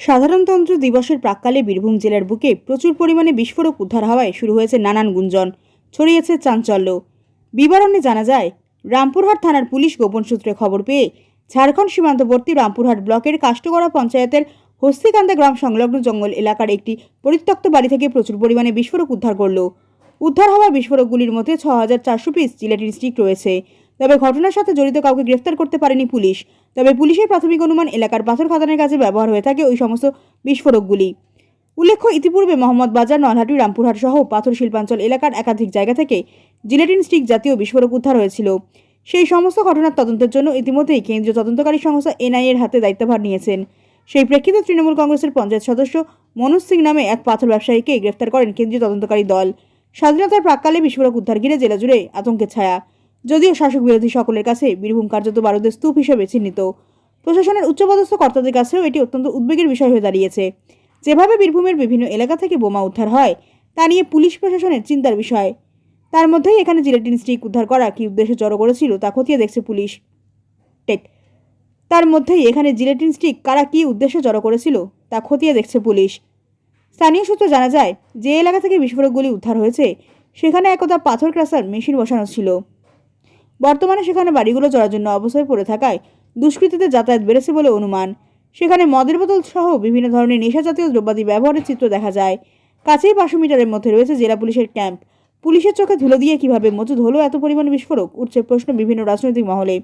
সাধারণতন্ত্র দিবসের প্রাক্কালে বীরভূম জেলার বুকে প্রচুর পরিমাণে বিস্ফোরক উদ্ধার হওয়ায় শুরু হয়েছে নানান গুঞ্জন। ছড়িয়েছে চাঞ্চল্য। বিবরণে জানা যায়, রামপুরহাট থানার পুলিশ গোপন সূত্রে খবর পেয়ে ঝাড়খণ্ড সীমান্তবর্তী রামপুরহাট ব্লকের কাষ্টগড়া পঞ্চায়েতের হস্তিকান্দা গ্রাম সংলগ্ন জঙ্গল এলাকার একটি পরিত্যক্ত বাড়ি থেকে প্রচুর পরিমাণে বিস্ফোরক উদ্ধার করল। উদ্ধার হওয়া বিস্ফোরকগুলির মধ্যে ছ হাজার চারশো পিস জিলেটিন স্টিক রয়েছে। তবে ঘটনার সাথে জড়িত কাউকে গ্রেফতার করতে পারেনি পুলিশ। তবে পুলিশের প্রাথমিক অনুমান এলাকার পাথর খাদানের কাজে ব্যবহার হয়ে থাকে ওই সমস্ত বিস্ফোরকগুলি। উল্লেখ্য, ইতিপূর্বে মোহাম্মদ বাজার, নলহাটি, রামপুরহাট সহ পাথর শিল্পাঞ্চল এলাকার একাধিক জায়গা থেকে জিলেটিন স্টিক জাতীয় বিস্ফোরক উদ্ধার হয়েছিল। সেই সমস্ত ঘটনার তদন্তের জন্য ইতিমধ্যেই কেন্দ্রীয় তদন্তকারী সংস্থা এনআইএর হাতে দায়িত্বভার নিয়েছেন। সেই প্রেক্ষিতে তৃণমূল কংগ্রেসের পঞ্চায়েত সদস্য মনোজ সিং নামে এক পাথর ব্যবসায়ীকে গ্রেফতার করেন কেন্দ্রীয় তদন্তকারী দল। স্বাধীনতার প্রাককালে বিস্ফোরক উদ্ধার ঘিরে জেলা জুড়ে আতঙ্কের ছায়া। যদিও শাসক বিরোধী সকলের কাছে বীরভূম কার্যত বারুদের স্তূপ হিসেবে চিহ্নিত। প্রশাসনের উচ্চপদস্থ কর্তাদের কাছেও এটি অত্যন্ত উদ্বেগের বিষয় হয়ে দাঁড়িয়েছে। যেভাবে বীরভূমের বিভিন্ন এলাকা থেকে বোমা উদ্ধার হয়, তা নিয়ে পুলিশ প্রশাসনের চিন্তার বিষয়। তার মধ্যেই এখানে জিলেটিন স্টিক উদ্ধার করা কী উদ্দেশ্যে জড়ো করেছিল তা খতিয়ে দেখছে পুলিশ। টেক। তার মধ্যেই এখানে জিলেটিন স্টিক কারা কী উদ্দেশ্যে জড়ো করেছিল তা খতিয়ে দেখছে পুলিশ। স্থানীয় সূত্রে জানা যায়, যে এলাকা থেকে বিস্ফোরকগুলি উদ্ধার হয়েছে, সেখানে একদা পাথর ক্রাসার মেশিন বসানো ছিল। বর্তমানে সেখানে বাড়িগুলো জরাজন্য অবস্থায় পড়ে থাকায় দুষ্কৃতীদের যাতায়াত বেড়েছে বলে অনুমান। সেখানে মদের বোতল সহ বিভিন্ন ধরনের নেশাজাতীয় দ্রব্যাদি ব্যবহারের চিত্র দেখা যায়। কাছেই পাঁচশো মিটারের মধ্যে রয়েছে জেলা পুলিশের ক্যাম্প। পুলিশের চোখে ধুলো দিয়ে কীভাবে মজুদ হলো এত পরিমাণে বিস্ফোরক? উঠছে প্রশ্ন বিভিন্ন রাজনৈতিক মহলে।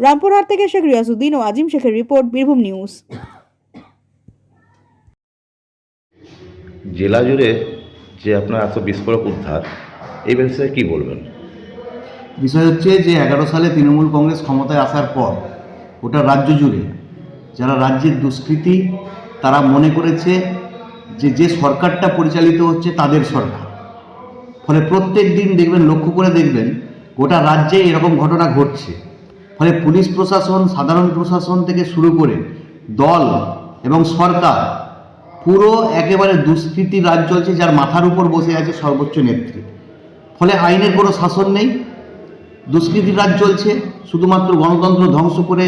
রামপুরহাট থেকে শেখ রিয়াসুদ্দিন ও আজিম শেখের রিপোর্ট, বীরভূম নিউজ। জেলা জুড়ে যে আপনার এত বিস্ফোরক উদ্ধার, এই বিষয়ে কি বলবেন? বিষয় হচ্ছে যে এগারো সালে তৃণমূল কংগ্রেস ক্ষমতায় আসার পর ওটা রাজ্য জুড়ে যারা রাজ্যের দুষ্কৃতী, তারা মনে করেছে যে যে সরকারটা পরিচালিত হচ্ছে তাদের সরকার। ফলে প্রত্যেক দিন দেখবেন, লক্ষ্য করে দেখবেন, গোটা রাজ্যে এরকম ঘটনা ঘটছে। ফলে পুলিশ প্রশাসন, সাধারণ প্রশাসন থেকে শুরু করে দল এবং সরকার পুরো একেবারে দুষ্কৃতি রাজ চলছে যার মাথার উপর বসে আছে সর্বোচ্চ নেত্রী। ফলে আইনের কোনো শাসন নেই দুষ্কৃতি রাজ চলছে শুধুমাত্র গণতন্ত্র ধ্বংস করে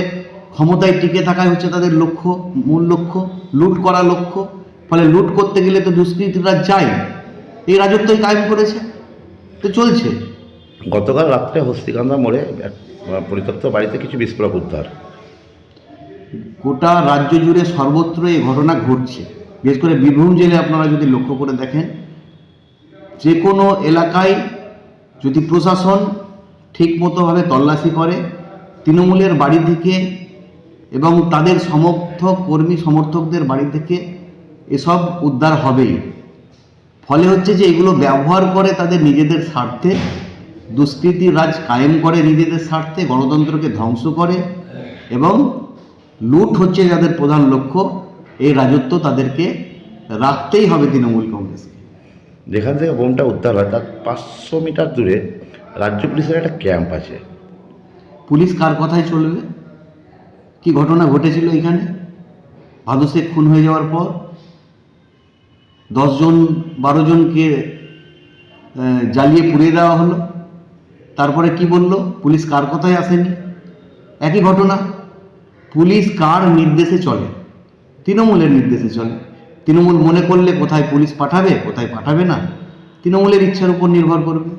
ক্ষমতায় টিকে থাকাই হচ্ছে তাদের লক্ষ্য মূল লক্ষ্য লুট করা লক্ষ্য। ফলে লুট করতে গেলে তো দুষ্কৃতি রাজ চাই এই রাজত্বই কায়েম করেছে তো চলছে। গতকাল রাত্রে হস্তিকান্দা মোড়ে পরিত্যক্ত বাড়িতে কিছু বিস্ফোরক উদ্ধার। গোটা রাজ্য জুড়ে সর্বত্র এই ঘটনা ঘটছে। বিশেষ করে বীরভূম জেলায় আপনারা যদি লক্ষ্য করে দেখেন যে কোনো এলাকায় যদি প্রশাসন ঠিকমতোভাবে তল্লাশি করে, তৃণমূলের বাড়ি থেকে এবং তাদের সমর্থক কর্মী সমর্থকদের বাড়ি থেকে এসব উদ্ধার হবেই। ফলে হচ্ছে যে এগুলো ব্যবহার করে তাদের নিজেদের স্বার্থে, দুষ্কৃতি রাজ কায়েম করে নিজেদের স্বার্থে, গণতন্ত্রকে ধ্বংস করে এবং লুট হচ্ছে যাদের প্রধান লক্ষ্য, এই রাজত্ব তাদেরকে রাখতেই হবে তৃণমূল কংগ্রেসকে। যেখান থেকে বোমটা উদ্ধার হয়, তার পাঁচশো মিটার দূরে রাজ্য পুলিশের একটা ক্যাম্প আছে। পুলিশ কার কথায় চলবে? কি ঘটনা ঘটেছিল এখানে? ভাদু খুন হয়ে যাওয়ার পর দশজন বারো জনকে জ্বালিয়ে পুড়িয়ে দেওয়া হলো। তারপরে কি বলল? পুলিশ কার কথায় আসেনি। একই ঘটনা। পুলিশ কার নির্দেশে চলে? তৃণমূলের নির্দেশে চলে। তৃণমূল মনে করলে কোথায় পুলিশ পাঠাবে, কোথায় পাঠাবে না? তৃণমূলের ইচ্ছার উপর নির্ভর করবে।